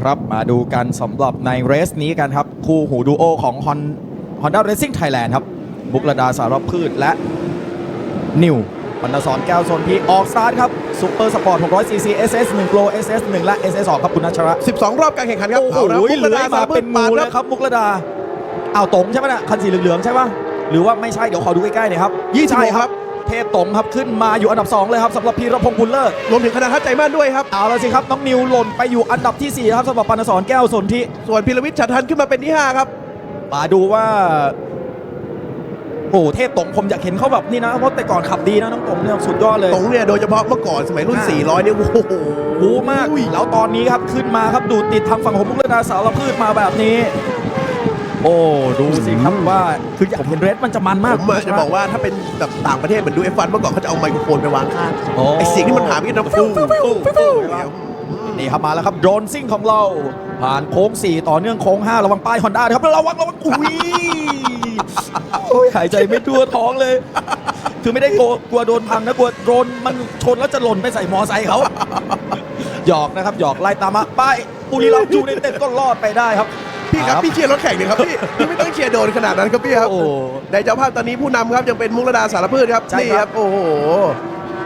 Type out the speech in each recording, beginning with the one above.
ครับมาดูกันสำหรับในเรสนี้กันครับ คู่หูดูโอของ Hon Honda Racing Thailand ครับ บุกระดาสารพืชและนิวบรรณสอนแก้วโซนพีออกสตาร์ทครับซูเปอร์สปอร์ต 600cc SS 1 Pro SS 1และ SS 2ครับคุณนัชระ 12 รอบการแข่งขันครับโอ้โหเอาละเหลือมาเป็นงูเลยครับมุกระดาอ้าวตงใช่ไหมน่ะคันสีเหลืองๆใช่ปะหรือว่าไม่ใช่เดี๋ยวขอดูใกล้ๆหน่อยครับยี่สิบใช่หกครับ เทพตงครับขึ้นมาอยู่อันดับ 2 เลยครับสำหรับพีรพงษ์บุญเลิศรวมถึงคณะทัศน์ใจมั่นด้วยครับ เอาละสิครับน้องนิวหล่นไปอยู่อันดับที่ 4 ครับสำหรับปานสอนแก้วสนธิส่วนพิรวิทย์ฉัตรทันขึ้นมาเป็นที่5ครับ มาดูว่า โอ้เทพตงผมอยากเห็นเขาแบบนี่นะเพราะแต่ก่อนขับดีนะน้องตงเนี่ยสุดยอดเลยตรงเนี่ยโดยเฉพาะเมื่อก่อนสมัยรุ่นอ่า400 เนี่ยโอ้โหบูมาก แล้วตอนนี้ครับขึ้นมาครับดูดติดทางฝั่งของมุกเลนาสารพืชมาแบบนี้โอ้ดูสิครับว่าคืออยากเห็นเรสมันจะมันมากผมอะจะบอกว่าถ้าเป็นแบบต่างประเทศเหมือนดู F1 เมื่อก่อนเขาจะเอาไมโครโฟนไปวางข้างโอ้ไอเสียงที่มันหาไม่ได้นะฟิวฟิวฟิวฟิวฟิวนี่ครับมาแล้วครับโดรนซิ่งของเรา ผ่านโค้ง 4 ต่อเนื่องโค้ง 5 ระวังป้ายฮอนด้านะครับระวังระวังอุ้ยโอ้ยหายใจไม่ทั่วท้องเลย คือไม่ได้กลัวกลัวโดนพังนะกลัวโดรนมันชนแล้วจะหล่นไปใส่มอไซค์เขาหยอกนะครับหยอกไล่ตามมาป้ายปุรีรัมย์ยูไนเต็ดก็รอดไปได้ครับ พี่ครับพี่เชียร์รถแข่งเนี่ยครับพี่พี่ไม่ต้องเชียร์โดนขนาดนั้นครับพี่ครับโอ้ในเจ้าภาพตอนนี้ผู้นำครับยังเป็นมุกระดาสารพืชครับใช่นี่คครัรับ บโอ้โห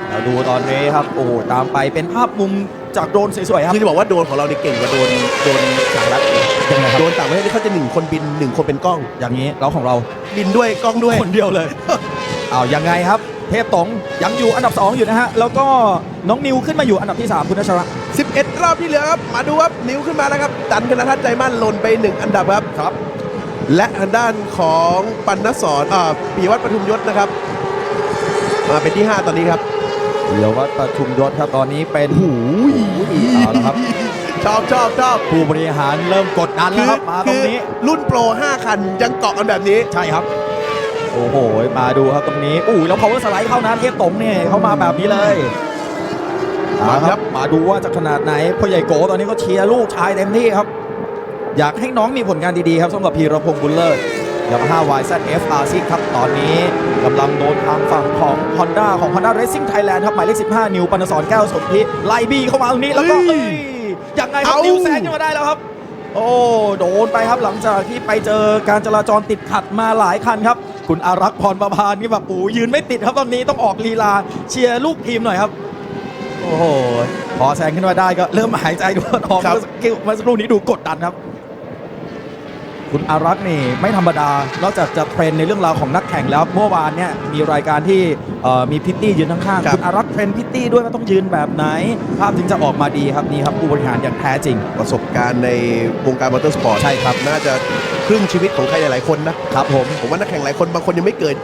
เราดูตอนนี้ครับโอ้โหตามไปเป็นภาพมุมจากโดรนสวยๆครับคือจะบอกว่าโดนของเราเนี่ยเก่งกว่าโดนโดนสหรัฐอีกยังไงครับโดนต่างประเทศนี่เขาจะหนึ่งคนบินหนึ่งคนเป็นกล้อง อย่างนี้เราของเราบินด้วยกล้องด้วย คนเดียวเลย เอายังไงครับ เทพตงยังอยู่อันดับ 2 อยู่นะฮะ แล้วก็น้องนิวขึ้นมาอยู่อันดับที่ 3 คุณนัชระ 11 รอบที่เหลือครับ มาดูครับนิ้วขึ้นมาแล้วครับ ดันคณะทัศน์ใจมั่นหล่นไป 1 อันดับครับครับ และทางด้านของปันนสอนอ่าปียวัฒน์ปทุมยศนะครับ มาเป็นที่ 5 ตอนนี้ครับเดี๋ยววัดประชุมยศครับตอนนี้เป็นหูยเอาละครับ ชอบชอบชอบผู้บริหารเริ่มกดดันแล้วครับมาตรงนี้คือรุ่นโปร 5 คันยังเกาะกันแบบนี้ ใช่ครับ โอ้โห มาดูครับตรงนี้อู้ยแล้ว power slide เข้านะเทพตงเนี่ยเข้ามาแบบนี้เลยเอาละครับมาดูว่าจะขนาดไหนพ่อใหญ่โกตอนนี้ก็เชียร์ลูกชายเต็มที่ครับ อยากให้น้องมีผลงานดีๆครับสำหรับพีรพงษ์บุญเลิศยามาฮ่า YZF RC ครับตอนนี้กำลังโดนทางฝั่งของ Honda ของ Honda Racing Thailand ครับหมายเลข 15 นิวปนสอนแก้วสมพิไล่บีเข้ามาตรงนี้แล้วก็เอ้ยเอ้ยยังไงครับเอ้านิวแซงขึ้นมาได้แล้วครับ โอ้ โดนไปครับหลังจากที่ไปเจอการจราจรติดขัดมาหลายคันครับ คุณอารักษ์พรประพานนี่แบบโอ้ยืนไม่ติดครับตอนนี้ต้องออกลีลาเชียร์ลูกทีมหน่อยครับ โอ้โห พอแซงขึ้นมาได้ก็เริ่มหายใจด้วยท้องครับเมื่อสักครู่เมื่อสักครู่นี้ดูกดดันครับ คุณอารักษ์นี่ไม่ธรรมดา นอกจากจะเทรนในเรื่องราวของนักแข่งแล้วเมื่อวานเนี่ยมีรายการที่เอ่อมีพิตตี้ยืนข้างครัๆบคุณอารักษ์เทรนพิตตี้ด้วยว่าต้องยืนแบบไหน ภาพถึงจะออกมาดีครับนี่ครับผู้บริหารอย่างแท้จริง ประสบการณ์ในวงการมอเตอร์สปอร์ตใช่ครับน่าจะครึ่งชีวิตของใครหลายๆคนนะครับผมผมว่านักแข่งหลายคนบางคนยังไม่เกิด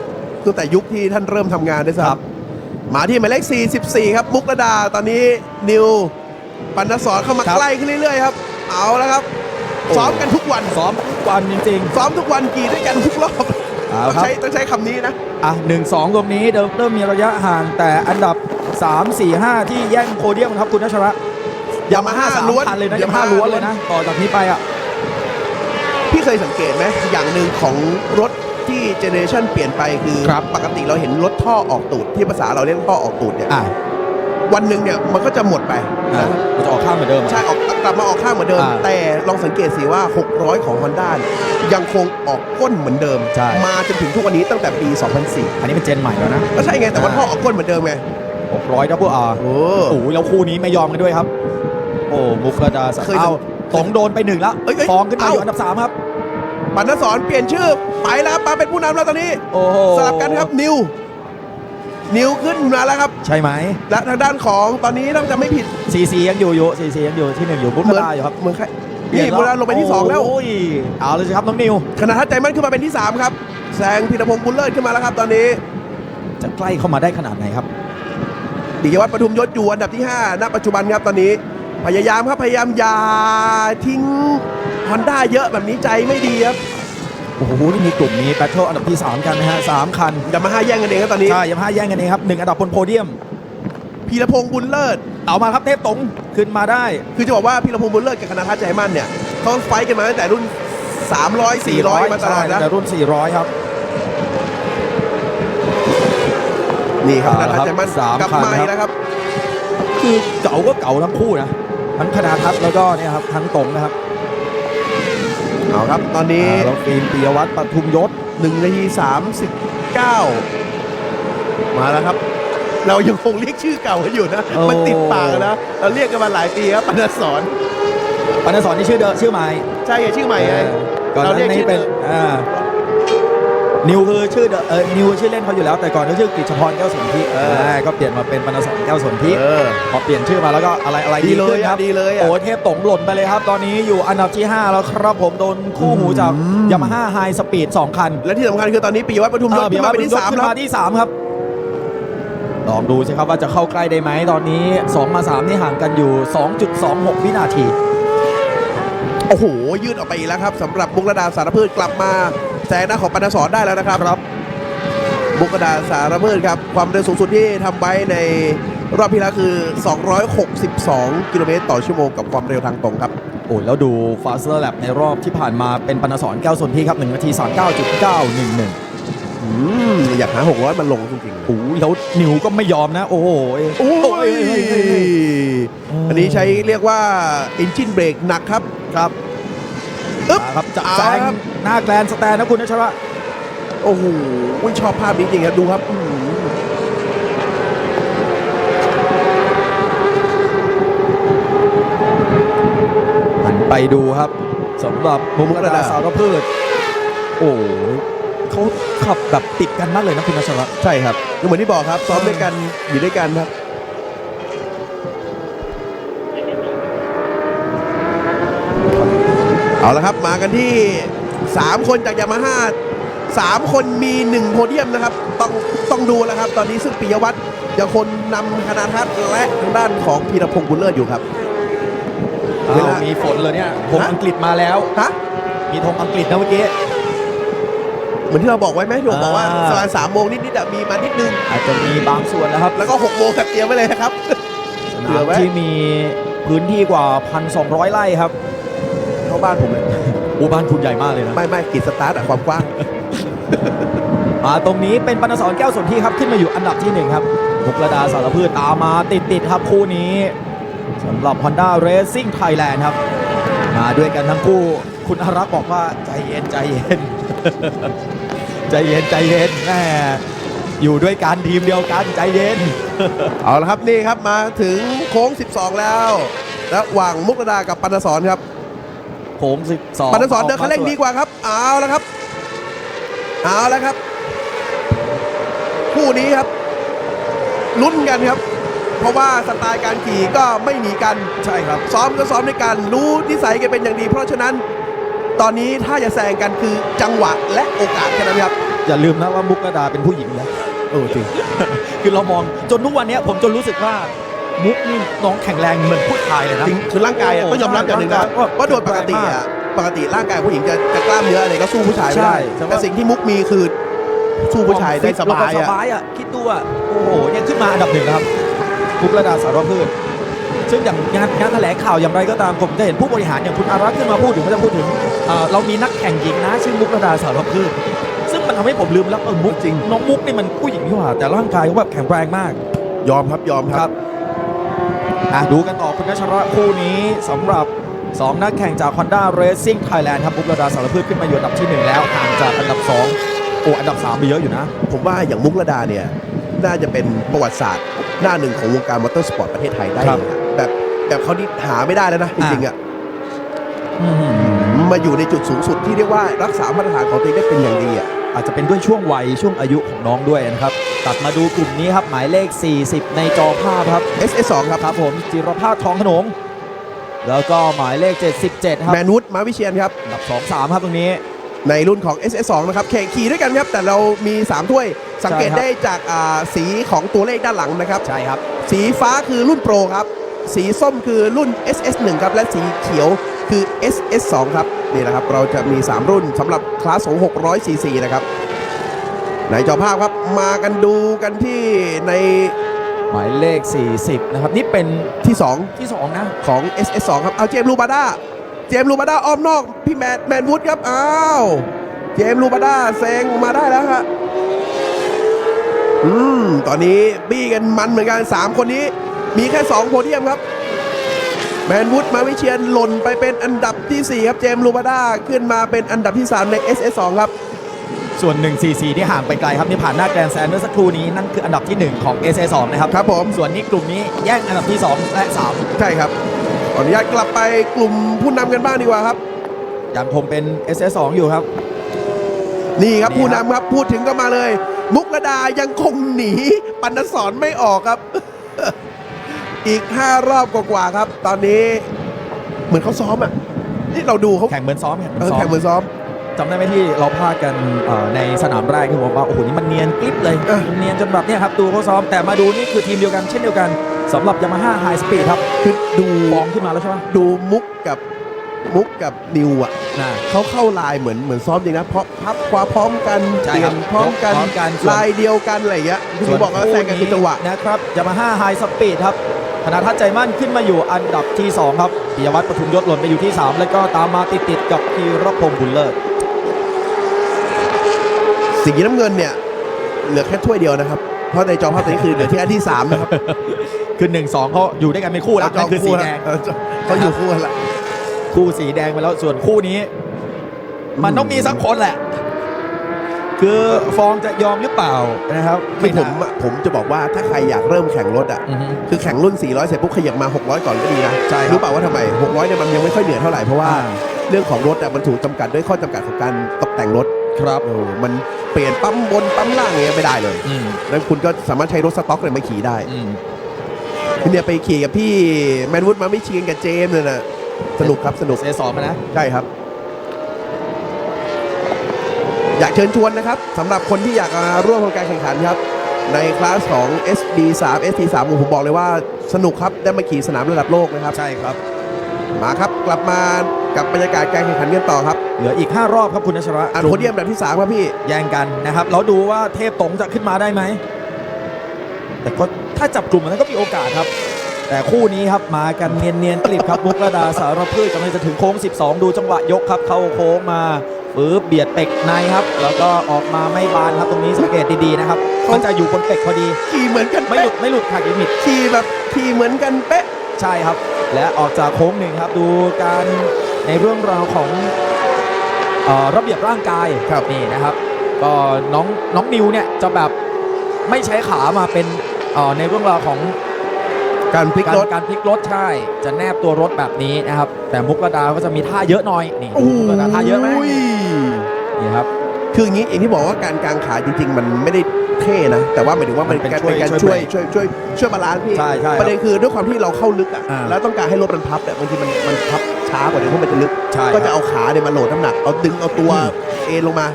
ตั้งแต่ยุคที่ท่านเริ่มทำงานด้วยครัซ้บำมาที่หมายเลข 44 ครับ มุกระดาตอนนี้นิวปันนสอนเข้ามาครับใกล้ขึ้นเรื่อยๆครับเอาแล้วครับโอ้ ซ้อมกันทุกวันซ้อมทุกวันจริง ซ้อมทุกวันกี่ด้วยกันทุกรอบๆเอาต้องครับ ใช้ต้องใช้คำนี้นะอะหนึ่งสองตรงนี้เดิมเริ่มมีระยะห่างแต่อันดับ 3 4 5 ที่แย่งโพเดียมครับคุณนัชระยามาฮ่าสามล้วนพันเลยนะยายามามาฮ่าฮ่าล้วนเลยนะ ต่อจากนี้ไปอะ พี่เคยสังเกตไหมอย่างหนึ่งของรถที่เจเนอเรชันเปลี่ยนไปคือ ครับ ปกติเราเห็นรถท่อออกตูดที่ภาษาเราเรียกท่อออกตูดเนี่ย อะ วันหนึ่งเนี่ยมันก็จะหมดไปอะนะมันจะออกข้างเหมือนเดิมอะใช่ออกกลับมาออกข้างเหมือนเดิม อ่าแต่ลองสังเกตสิว่า 600 ของ Honda เนี่ยยังคงออกก้นเหมือนเดิม ใช่ มาจนถึงทุกวันนี้ตั้งแต่ปี 2004อันนี้เป็นเจนใหม่แล้วนะ ก็ใช่ไงแต่ว่าอ่าท่อออกก้นเหมือนเดิมไง600ดับเบิลอาร์โอ้ โอ้โหแล้วคู่นี้ไม่ยอมกันด้วยครับ โอ้มุกระดาสเคยเอาตงโดนไปหนึ่งแล้วเอ้ยเอ้ยฟองขึ้นมาเอ้าอยู่อันดับ3ครับ ปันนสอนเปลี่ยนชื่อไปแล้วครับมาเป็นผู้นำแล้วตอนนี้ โอ้โหสลับกันครับนิว นิวขึ้นมาแล้วครับใช่ไหมและทางด้านของตอนนี้ถ้าจะไม่ผิดซีซียังอยู่อยู่ซีซียังอยู่ที่หนึ่งอยู่มุกระดาอยู่ครับเหมือนใครนี่บุรีรัมย์ลงไปที่2แล้วโอ้ยเอาเลยสิครับน้องนิวขณะทัศน์ใจมั่นขึ้นมาเป็นที่3ครับแซงพีรพงศ์บุญเลิศขึ้นมาแล้วครับ ตอนนี้ จะใกล้เข้ามาได้ขนาดไหนครับดิยวัฒน์ปทุมยศอยู่อันดับที่5ณปัจจุบันครับตอนนี้พยายามครับพยายามอย่าทิ้งฮอนด้าเยอะแบบนี้ใจไม่ดีครับ โอ้โหนี่มีกลุ่มนี้แบทเทิลอันดับที่ 3 กันนะฮะสามคันยามาฮ่าแย่งกันเองครับตอนนี้ ใช่ยามาฮ่าแย่งกันเองครับหนึ่งอันดับบนโพเดียมพีรพงศ์บุญเลิศ เอามาครับเทพตงขึ้นมาได้ คือจะบอกว่าพีรพงศ์บุญเลิศกับคณะทัศน์ใจมั่นเนี่ยเขาไฟท์กันมาตั้งแต่รุ่น 300 400 มาตลอดใช่นะแต่รุ่น 400 ครับ นี่ครับคเอาณะละทัศน์ใจมั่นครับสามกลับคันมาครับอีกแล้วครับ คือเก่าก็เก่าทั้งคู่นะทั้งคณาทัศน์แล้วก็เนี่ยครับทั้งตรงนะครับ เอาครับตอนนี้อ่าแล้วฟิล์มปิยวัฒน์ปทุมยศหนึ่งนาทีสามสิบเก้ามาแล้วครับ เรายังคงเรียกชื่อเก่ากันอยู่นะโอ้มันติดปากนะเราเรียกกันมาหลายปีครับปนสอนปนสอนนี่ชื่อเดิมชื่อใหม่ ใช่ไงชื่อใหม่ไงเออก่อนหเราน้าเรียกชื่นี้อเป็นเดิมอ่า นิวคือชื่อเดิมเออนิวชื่อเล่นเขาอยู่แล้วแต่ก่อนเขาชื่อกิจพรแก้วสนธิาก็เปลี่ยนมาเป็นปนสอนแก้วสนธิเออ พอเปลี่ยนชื่อมาแล้วก็อะไรอะไรดีเลยขึ้นอะครับดีเลยอะ โอ้เทพตงหล่นไปเลยครับ ตอนนี้อยู่อันดับที่ 5 แล้วครับผมโดนคู่หูจากอืมยามาฮ่าไฮสปีด2คัน และที่สำคัญคือตอนนี้ปิยวัฒน์ปทุมยศเออขึ้นมาเป็นที่สามขึ้นแล้ว มาที่3ครับลองดูสิครับว่าจะเข้าใกล้ได้ไหมตอนนี้ 2 มา 3 นี่ห่างกันอยู่ 2.26 วินาที โอ้โห ยืดออกไปอีกแล้วครับสำหรับมุกระดาสารพืชกลับมา แซงหน้าของปนสอนได้แล้วนะครับครับมุกระดาสารพืชครับ ความเร็วสูงสุดที่ทำไว้ในรอบที่แล้วคือ 262 กิโลเมตรต่อชั่วโมงกับความเร็วทางตรงครับ โอ้ยแล้วดูฟาสเตอร์แลบในรอบที่ผ่านมาเป็นปนสอนแก้วสนธิครับ 1 นาที 39.911อืมอยากหา 600 มันลงจริงๆโอ้ยแล้วนิวก็ไม่ยอมนะ โอ้โหโอ้ยเฮ้ยเฮ้ยเฮ้ยอันนี้ใช้เรียกว่า engine brake หนักครับ ครับ อึ๊บมาครับจะเอาแซงครับหน้าแกลนสแตนนะคุณนัชระโอ้โหชอบภาพนี้จริงครับดูครับอื้อหือหันไปดูครับสำหรับมุมกระดาษสาวพืชโอ้ยเขาขับแบบติดกันมากเลยนะคุณนัชระใช่ครับก็เหมือนที่บอกครับซ้อมด้วยกันอยู่ด้วยกันครับ เอาละครับมากันที่ 3 คนจากยามาฮ่าสามคนมี1โพเดียมนะครับ ต้องต้องดูแล้วครับ ตอนนี้ซึ่งปิยวัฒน์ยังคนนำคณะทัศน์และทางด้านของพีรพงศ์บุญเลิศอยู่ครับเวลาอ้าวมีฝนเลยเนี่ยธงฮะอังกฤษมาแล้วฮะมีธงอังกฤษนะเมื่อกี้เหมือนที่เราบอกไว้ไหมที่ผมบอกว่าอ่าประมาณสามโมงนิดๆอะมีมานิดนึง อาจจะมีบางส่วนนะครับ แล้วก็6โมงกับเตรียมไว้เลยนะครับสเผื่นาอมไว้ที่มีพื้นที่กว่า 1,200 ไร่ครับ เข้าบ้านผมเลยอูบ้านคุณใหญ่มากเลยนะ ไม่ไม่กิจสตาร์ทอะความกว้างมาตรงนี้เป็นปนสอนแก้วสนที่ครับขึ้นมาอยู่อันดับที่หนึ่งครับมุกระดาสารพืชตามมาติดๆครับคู่นี้สำหรับ Honda Racing Thailand ครับ มาด้วยกันทั้งคู่ คุณอารักษ์บอกว่าใจเย็นใจเย็น ใจเย็นใจเย็นแม่อยู่ด้วยกันทีมเดียวกันใจเย็น เอาละครับนี่ครับมาถึงโค้ง 12 แล้ว ระหว่างมุกดากับปันสอนครับ โค้งสิบสองปันสอนเดินคันเร่งดีกว่าครับ เอาละครับ เอาละครับ คู่นี้ครับลุ้นกันครับ เพราะว่าสไตล์การขี่ก็ไม่หนีกันใช่ครับ ซ้อมก็ซ้อมด้วยกันรู้นิสัยกันเป็นอย่างดี เพราะฉะนั้น ตอนนี้ถ้าจะแซงกันคือจังหวะและโอกาสแค่นั้นครับ อย่าลืมนะว่ามุกระดาเป็นผู้หญิงนะเออจริง คือเรามองจนทุกวันเนี้ยผมจนรู้สึกว่า มุกนี่น้องแข็งแรงเหมือนผู้ชายเลยนะจริงคือร่างกายอะโอ้ต้องยอมรับอย่างหนึ่งนะร่างกายว่าว่าโดยปกติอะปกติร่างกายผู้หญิงจะจะกล้ามเนื้ออะไรก็สู้ผู้ชายไม่ได้ใช่แต่ว่าแต่สิ่งที่มุกมีคือสู้ผู้ชายได้สบายแล้วก็สอะบายอะคิดดูอะโอ้โหยังขึ้นมาอันดับหนึ่งนะครับมุกระดาสารพืชซึ่งอย่างงานงานแถลงข่าวอย่างไรก็ตามผมจะเห็นผู้บริหารอย่างคุณอารักษ์ขึ้นมาพูดถึงก็จะพูดถึงเอ่อเรามีนักแข่งหญิงนะชื่อมุกระดาสารพืชซึ่งมันทำให้ผมลืมแล้วเออมุกจริงน้องมุกนี่มันผู้หญิงนี่หว่าแต่ร่างกายเขาแบบแข็งแรงมาก ยอมครับยอมครับ อะดูกันต่อคุณนัชระคู่นี้สำหรับ 2 นักแข่งจาก Honda Racing Thailand ครับมุกระดาสารพืชขึ้นมาอยู่อันดับที่ 1 แล้วห่างจากอันดับ 2 โอ้อันดับ 3 ไปเยอะอยู่นะ ผมว่าอย่างมุกระดาเนี่ย น่าจะเป็นประวัติศาสตร์ หน้าหนึ่งของวงการมอเตอร์สปอร์ตประเทศไทยได้ครับเลยอะแบบแบบเขานี่หาไม่ได้แล้วนะ จริงๆอะอืมมาอยู่ในจุดสูงสุดที่เรียกว่ารักษามาตรฐานของตัวเองได้เป็นอย่างดีอะ อาจจะเป็นด้วยช่วงวัยช่วงอายุของน้องด้วยนะครับ ตัดมาดูกลุ่มนี้ครับหมายเลข 40 ในจอภาพครับ SS2 ครับครับผมจิรภาพทองขนงแล้วก็หมายเลข 77 ครับแมนวูดมาวิเชียนครับอันดับ 2 3 ครับตรงนี้ ในรุ่นของ SS2 นะครับแข่งขี่ด้วยกันครับ แต่เรามี 3 ถ้วย สังเกตใช่ครับได้จากอ่าสีของตัวเลขด้านหลังนะครับ ใช่ครับ สีฟ้าคือรุ่นโปรครับ สีส้มคือรุ่น SS1 ครับ และสีเขียวคือ SS2 ครับ นี่นะครับเราจะมี 3 รุ่นสำหรับคลาสของ600 cc นะครับในจอภาพครับมากันดูกันที่ในหมายเลข 40 นะครับ นี่เป็นที่ที่ 2 นะ2ของ SS2 ครับ เอาเจมส์ลูบาด้าเจมส์ลูบาด้าอ้อมนอกพี่แมนแมนวูดครับอ้าวเจมส์ลูบาด้าแซงมาได้แล้วครับอืมตอนนี้บี้กันมันเหมือนกัน 3 คนนี้มีแค่ 2 โพเดียมครับ แมนวูดมาวิเชียนหล่นไปเป็นอันดับทีสี่4 ครับ เจมส์ลูบาด้าขึ้นมาเป็นอันดับที่ 3 ใน SS2 ครับ ส่วน 144 ที่ห่างไปไกลครับนี่ผ่านหน้าแกรนด์แซนเมื่อสักครู่นี้นั่นคืออันดับที่ 1 ของ SA2 นะครับครับผมส่วนนี้กลุ่มนี้แย่งอันดับที่ 2 และใช่ครับขออนุญาตกลับไปกลุ่มผู้นำกันบ้างดีกว่าครับ3ยังคงเป็น SA2 อยู่ครับ นี่ครับนี่ผู้ครับนำครับพูดถึงก็มาเลย มุกระดายังคงหนีปันสอนไม่ออกครับ อีก 5 รอบกว่าๆครับ ตอนนี้เหมือนเขาซ้อมอะนี่เราดูเขาแข่งเหมือนซ้อมแข่งเหมืเออนอซ้อแข่งมเหมือนซ้อม จำได้ไหมที่เราพาดกันเอ่อในสนามแรกที่ผมว่าโอ้โหนี่มันเนียนกริปเลยเออ เนียนจนแบบเนี้ยครับดูเขาซ้อมแต่มาดูนี่คือทีมเดียวกันเช่นเดียวกันสำหรับยามาฮ่าไฮสปีดครับคือดูฟองขึ้นมาแล้วใช่ไหมดูมุกกับมุกกับนิวอะนะเขาเข้าลายเหมือนเหมือนซ้อมจริงนะเพราะพับขวาพร้อมกันใช่เปลี่ครัยบนพร้อมกันพร้อมกันส่วน ลายเดียวกันอะไรอย่างเงี้ยที่ผมบอกว่าแซงกันเป็นจังหวะ นะครับยามาฮ่าไฮสปีดครับ ธนาทัศน์ใจมั่นขึ้นมาอยู่อันดับที่ 2 ครับปิยวัฒน์ปทุมยศหล่นไปอยู่ที่ 3 แล้วก็ตามมาติดๆกับพีรพงศ์บุญเลิศสีน้ำเงินเนี่ยเหลือแค่ถ้วยเดียวนะครับ เพราะในจอภาพตอนนี้คือเหลือที่อันที่3นะครับคือ1 2เขาอยู่ด้วยกันเป็นคู่แล้วนั่นคือสีแดงเออเขาอยู่คู่กันละคู่สีแดงไปแล้วส่วนคู่นี้ มันต้องมีสักคนแหละ คือฟองจะยอมหรือเปล่านะครับคือผมน่าอะผมจะบอกว่าถ้าใครอยากเริ่มแข่งรถอะ อือฮึ คือแข่งรุ่น 400 เสร็จปุ๊บขยับมา 600 ก่อนก็ดีนะใช่ครับรู้เปล่าว่าทำไม 600 เนี่ยมันยังไม่ค่อยเหนื่อยเท่าไหร่ เพราะว่าอ่า เรื่องของรถอะมันถูกจำกัดด้วยข้อจำกัดของการตกแต่งรถครับเออมันเปลี่ยนปั๊มบนปั๊มล่างอย่างเงี้ยไม่ได้เลยอืมนั้นคุณก็สามารถใช้รถสต็อกเลยมาขี่ได้อืมเนี่ยไปขี่กับพี่แมนวูดมาไม่เชียงกับเจมส์เลยนะสนุกครับสนุกเซสองนะ ใช่ครับ อยากเชิญชวนนะครับสำหรับคนที่อยากมาร่วมการแข่งขันครับ ในคลาสของ SB3 ST3 ผมบอกเลยว่าสนุกครับได้มาขี่สนามระดับโลกนะครับ ใช่ครับ มาครับกลับมากับบรรยากาศการแข่งขันกันต่อครับเหลืออีก 5 รอบครับคุณนชระอะโพเดียมอันดับที่ 3 ครับพี่แย่งกันนะครับแล้วดูว่าเทพตงจะขึ้นมาได้ไหม แต่ก็ถ้าจับกลุ่มมันก็มีโอกาสครับ แต่คู่นี้ครับมากันเนียนๆกลิบครับมุกระดาสารพืชกำลังจะถึงโค้ง 12 ดูจังหวะยกครับ เข้าโค้งมา ปื๊บเบียดเป็กในครับ แล้วก็ออกมาไม่บานครับตรงนี้สังเกตดีๆนะครับมันจะอยู่บนเป็กพอดีขี่เหมือนกันไม่หลุดเป๊ะไม่หลุดขาดลิมิตขี่แบบขี่เหมือนกันเป๊ะใช่ครับ และออกจากโค้งหนึ่งครับ ดูการในเรื่องราวของเออระเบียบร่างกายครับนี่นะครับก็น้องน้องนิวเนี่ยจะแบบไม่ใช้ขามาเป็นเอ่อในเรื่องราวของ การพลิกการรถการพลิกรถใช่ จะแนบตัวรถแบบนี้นะครับ แต่มุกระดาก็จะมีท่าเยอะหน่อยนี่มุกระดาท่าเยอะไหมนี่ครับคืออย่างนี้อย่างที่บอกว่าการกางขาจริง ๆ มันไม่ได้เท่นะ แต่ว่าหมายถึงว่ามันมันเป็นการช่วยเป็นการช่ช่ววยยช่วยช่วยช่วยบาลานซ์พี่ใช่ใช่ครับประเด็นคือด้วยความที่เราเข้าลึกอะอ่าแล้วต้องการให้รถมันพับเนี่ยบางทีมันมันพับช้ากว่าเดิมเพราะมันจะลึกใช่ก็คจะรับเอาขาเนี่ยมาโหลดน้ำหนักเอาดึงเอาตัวอืมเอ็นลงมา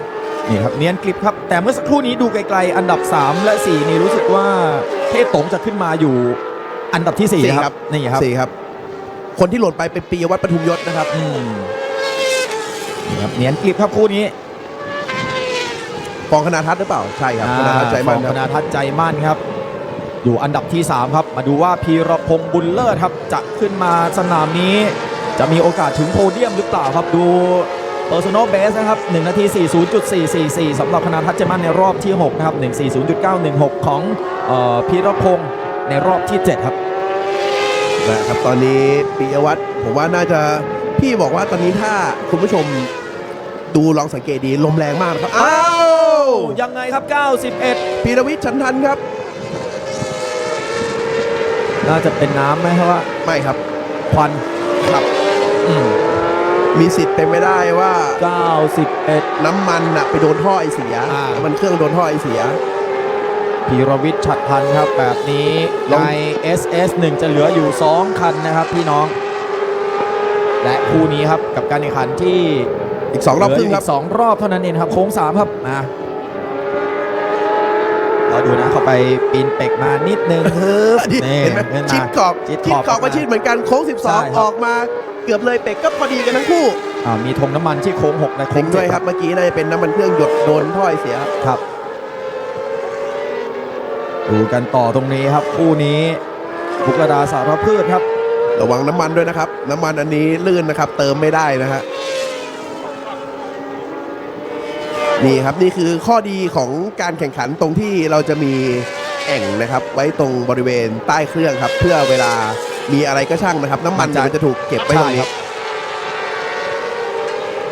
นี่ครับเนียนกลิบครับ แต่เมื่อสักครู่นี้ดูไกลๆ อันดับ 3 และ 4 นี่รู้สึกว่าเทพตงจะขึ้นมาอยู่ อันดับที่สี่4คครัรับบนี่ครับสี่ครับ คนที่โหลดไปเป็นปียวัฒน์ปทุมยศนะครับอืมนี่ครับเนียนกลิบครับคู่นี้ฟองคณาทัศน์หรือเปล่าใช่ครับคณาทัศน์ใจมันฟองคครับณาทัศน์ใจมั่นครับ อยู่อันดับที่ 3 ครับ มาดูว่าพีรพงศ์บุญเลิศครับจะขึ้นมาสนามนี้ จะมีโอกาสถึงโพเดียมหรือเปล่าครับดู Personal Best นะครับ 1 นาที 40.444สำหรับคณาทัศน์ใจมั่นในรอบที่ 6 นะครับ 140.916 ของเอ่อพีรพงศ์ ในรอบที่ 7 ครับ นะครับตอนนี้ปียวัฒน์ผมว่าน่าจะพี่บอกว่าตอนนี้ถ้าคุณผู้ชมดูลองสังเกตดีลมแรงมากนะครับอ้าวยังไงครับ 91 พีรวิทย์ชันทันครับน่าจะเป็นน้ำไหมครับว่าไม่ครับควันครับอืมมีสิทธิ์เป็นไม่ได้ว่า 91 น้ำมันน่ะไปโดนท่อไอเสียอ่า น้ำมันเครื่องโดนท่อไอเสีย พีรวิทย์ฉัดพันธ์ครับแบบนี้ลในง SS 1 จะเหลืออยู่ 2 คันนะครับพี่น้อง และคู่นี้ครับกับการแข่งขันที่อีก 2 รอบครึ่งเหลืคอรับอีกสองรอบเท่านั้นเองครับโค้ง 3 ครับมาเราดูนะเข้าไปปีนเป็กมานิดนึงฮึบนี่นี่เห็นไหมขึ้นชิดมาขอบชิดขอบชิดขอบมาชิดเหมือนกันโค้งใช่ครับ12 ออกมาเกือบเลยเป็กก็พอดีกันทั้งคู่อ่ามีธงน้ำมันที่โค้ง6และจโค้ริงงเจ็ด้วยดครับเมื่อกี้น่าจะเป็นน้ำมันเครื่องหยดโดนท่อไอเสียครับครับ ดูกันต่อตรงนี้ครับคู่นี้บุกระดาสารพืชครับ ระวังน้ำมันด้วยนะครับ น้ำมันอันนี้ลื่นนะครับ เติมไม่ได้นะฮะนี่ครับนี่คือข้อดีของการแข่งขันตรงที่เราจะมีแอ่งนะครับ ไว้ตรงบริเวณใต้เครื่องครับ เพื่อเวลามีอะไรก็ช่างนะครับ น้ำมันมันจะมันจะถูกเก็บไว้ตรงใช่ครันี้บ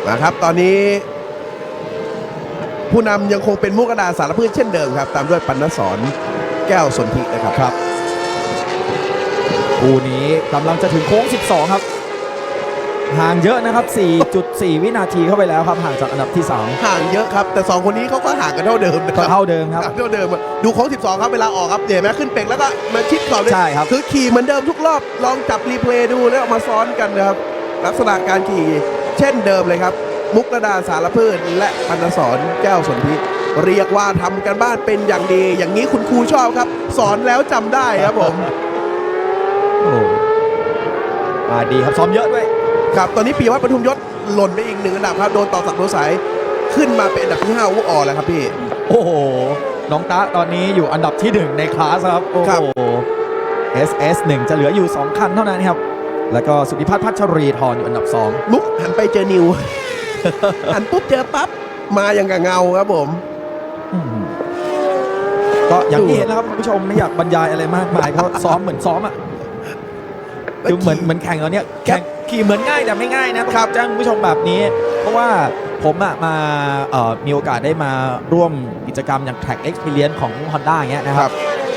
นะครับตอนนี้ ผู้นำยังคงเป็นมุกดาสารพืชเช่นเดิมครับ ตามด้วยปัณสอน แก้วสนธินะครับครับคู่นี้กำลังจะถึงโค้ง 12 ครับห่างเยอะนะครับ 4.4 วินาทีเข้าไปแล้วครับห่างจากอันดับที่ห่างเยอะครับ แต่สองคนนี้เขาก็ห่างกันเท่าเดิมนะ3คก็รับเท่าเดิมครับห่างเท่าเดิมอะดูโค้ง 12 ครับเวลาออกครับเดี๋ยวไหมขึ้นเป็กแล้วก็มาชิดก่อนเลยใช่ครับคือขี่เหมือนเดิมทุกรอบลองจับรีเพลย์ดูแล้วเอามาซ้อนกันนะครับลักษณะการขี่เช่นเดิมเลยครับ มุกระดาสารพืชและปัณสอนแก้วสนธิ เรียกว่าทำกันบ้านเป็นอย่างดี อย่างนี้คุณครูชอบครับ สอนแล้วจำได้ครับผมโอ้มาดีครับซ้อมเยอะด้วย ครับ ตอนนี้ปีวัฒน์ปทุมยศหล่นไปอีกหนึ่งอันดับครับ โดนต่อสักดิ์โดสายขึ้นมาเป็นอันดับที่5อุออแล้วครับพี่ โอ้โห น้องตะตอนนี้อยู่อันดับที่ 1 ในคลาสครับ โอ้ครับโห SS 1 จะเหลืออยู่ 2 คันเท่านั้นครับ แล้วก็สุธิพัฒน์พัชรีทรอยู่อันดับ2มุกหันไปเจอนิว หันปุ๊บเจอปั๊บ มาอย่างกับเงาครับผมอืม ก็อย่างที่เห็นนะครับคุณผู้ชมไม่อยากบรรยายอะไรมากมายเพราะซ้อมเหมือนซ้อมอะคือเหมือนเหมือนแข่งตอนเนี้ยแข่งขี่เหมือนง่ายแต่ไม่ง่ายนะครับแจ้งคุณผู้ชมแบบนี้ เพราะว่าผมอะมาเอ่อมีโอกาสได้มาร่วมกิจกรรมอย่าง Track Experience ของ Honda อย่างเงี้ยนะครับ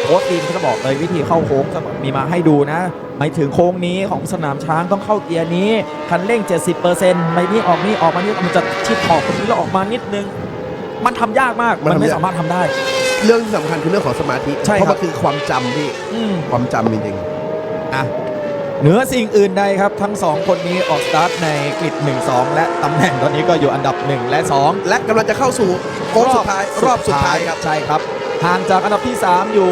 โค้ชทีมเขาจะบอกเลยวิธีเข้าโค้งจะมีมาให้ดูนะหมายถึงโค้งนี้ของสนามช้างต้องเข้าเกียร์นี้ คันเร่ง 70%ไม่นี่ออกนี่ออกมานี่มันจะชิดขอบตรงนี้แล้วออกมานิดนึง มันทำยากมาก มันมันทำไม่ยาก สามารถทำได้ เรื่องที่สำคัญคือเรื่องของสมาธิ ใช่เพราะครัมับนคือความจำพี่ อืมความจำจริงอะเหนือสิ่งอื่นใดครับ ทั้ง 2 คนนี้ออกสตาร์ทในกริด1 2 และตำแหน่งตอนนี้ก็อยู่อันดับ 1 และ 2 ๆและกำลังจะเข้าสู่โค้งสุดท้ายรอบสุดท้ายครับ ใช่ครับห่างจากอันดับที่ 3 อยู่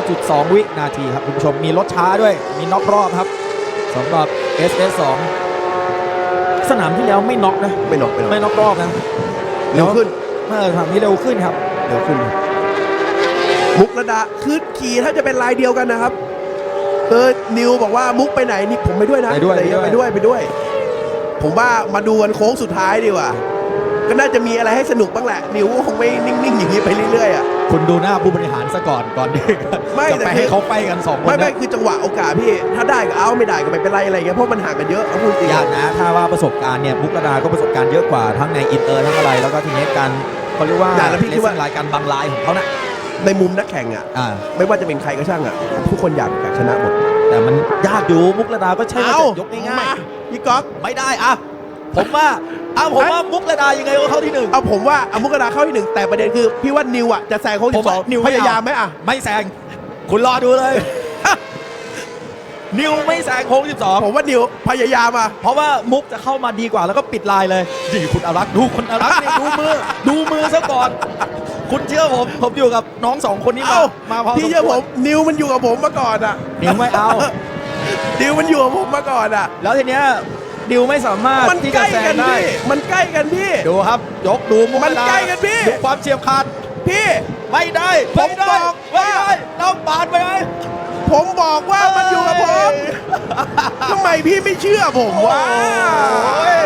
5.2 วินาทีครับ คุณผู้ชมมีรถช้าด้วย มีน็อกรอบครับสำหรับ SS 2 สนามที่แล้วไม่น็อกนะ ไม่หนอกไม่หนอกไม่น็อกรอบนะเร็วขึ้น เออทำนี้เร็วขึ้นครับ เร็วขึ้นมุกระดาคือขี่ถ้าจะเป็นลายเดียวกันนะครับเออนิวบอกว่ามุกไปไหนนี่ผมไปด้วยนะไปด้วยอะไรเงี้ไปไปด้ด้ววยยไปด้วย ผมว่ามาดูกันโค้งสุดท้ายดีกว่า ก็น่าจะมีอะไรให้สนุกบ้างแหละ นิวก็คงไม่นิ่งๆอย่างนี้ไปเรื่อยๆอะคุณดูหน้าผู้บริหารซะก่อนก่อนที่ไม่จะแต่ไปคือให้เขาไปกันสองคนไม่นะไม่คือจังหวะโอกาสพี่ถ้าได้ก็เอาไม่ได้ก็ไม่เป็นไรอะไรเงี้ยเพราะมันห่างกันเยอะเอาพูดจริงยากนะถ้าว่าประสบการณ์เนี่ยมุกดาก็ประสบการณ์เยอะกว่าทั้งในอินเตอร์ทั้งอะไรแล้วก็ทีนี้การ เขาเรียกว่าอย่าแล้วพี่คิดว่ารายการบางรายของเขานะในมุมนักแข่งอะ อ่าไม่ว่าจะเป็นใครก็ช่างอะ ทุกคนอยากอยากชนะหมด แต่มันยากอยู่มุกดาก็ใช่ว่าเอ้าจะยกง่ายพี่ก๊อฟ ๆไม่ได้อะผมว่าเอาผมว่ามุกดายังไงก็เข้าที่หนึ่ง เอาผมว่าอามุกดาเข้าที่หนึ่งแต่ประเด็นคือ พี่ว่านิวอะจะแซงโค้งผสิมบสว่าองนิวพไม่เอา ยายามไหมอะ ไม่แซงคุณรอดูเลย นิวไม่แซงโค้งผมว่านิวพยายามอะ12เพราะว่ามุกจะเข้ามาดีกว่าแล้วก็ปิดลายเลยดีคุณอารักษ์ดูคุณอารักษ์นี่ดูมือ ดูมือซะก่อน คุณเชื่อผม ผมอยู่กับน้องสองคนนี้มาเอ้ามาพอพี่เชื่อสผควมรนิวมันอยู่กับผมมาก่อนอะนิวไม่เอา นิวมันอยู่กับผมมาก่อนอะ แล้วทีเนี้ยดิวไม่สามารถมันที่ใกจะล้แซกังนได้ พี่ มันใกล้กันพี่ ดูครับ ยกดูมุกมันดาใกล้กันพี่ ดูความเฉียบขาดพี่ ไม่ได้ผมไม่ได้บอกไม่ว่าได้เราปาดไปไหม ผมบอกว่ามันอยู่กับผมทำไมพี่ไม่เชื่อผมวะโอ้ย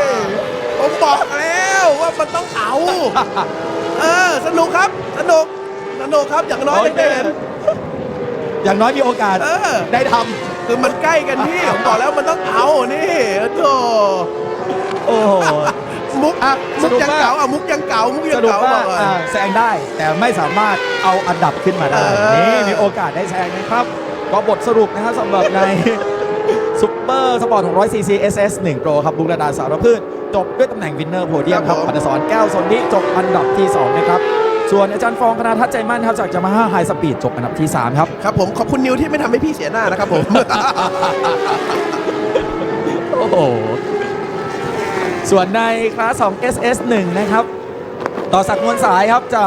ผมบอกแล้วว่ามันต้องเอา เออ สนุกครับ สนุก สนุกครับ อย่างน้อยได้เห็น อย่างน้อยมีโอกาสเออ ได้ทคือมันใกล้กันพี่ ผมบอกแล้วมันต้องเอา นี่โธ่ำโอ้โหมุกอะมุกสนุกยังมากเก่าอะมุกยังเก่ามุกยัสงรุปเก่าว่าบอกก่อนอ่าแซงได้แต่ไม่สามารถเอาอันดับขึ้นมาได้เออนี่มีโอกาสได้แซงนะครับ ก็บทสรุปนะครับสำหรับในซุปเปอร์สปอร์ต600 cc SS 1 Pro ครับบุกระดาสารพืชจบด้วยตำแหน่งวินเนอร์โพเดียมครับปันสอนแก้วสนนิจบอันดับที่ 2 นะครับ ส่วนอาจารย์ฟองคณาทัศน์ใจมั่นครับจากจามาฮ่าไฮสปีดจบอันดับที่ 3 ครับ ครับผมขอบคุณนิวที่ไม่ทำให้พี่เสียหน้านะครับผม โอ้โห ส่วนในคลาสของ SS 1นะครับ ต่อสักดิ์นวลสายครับจาก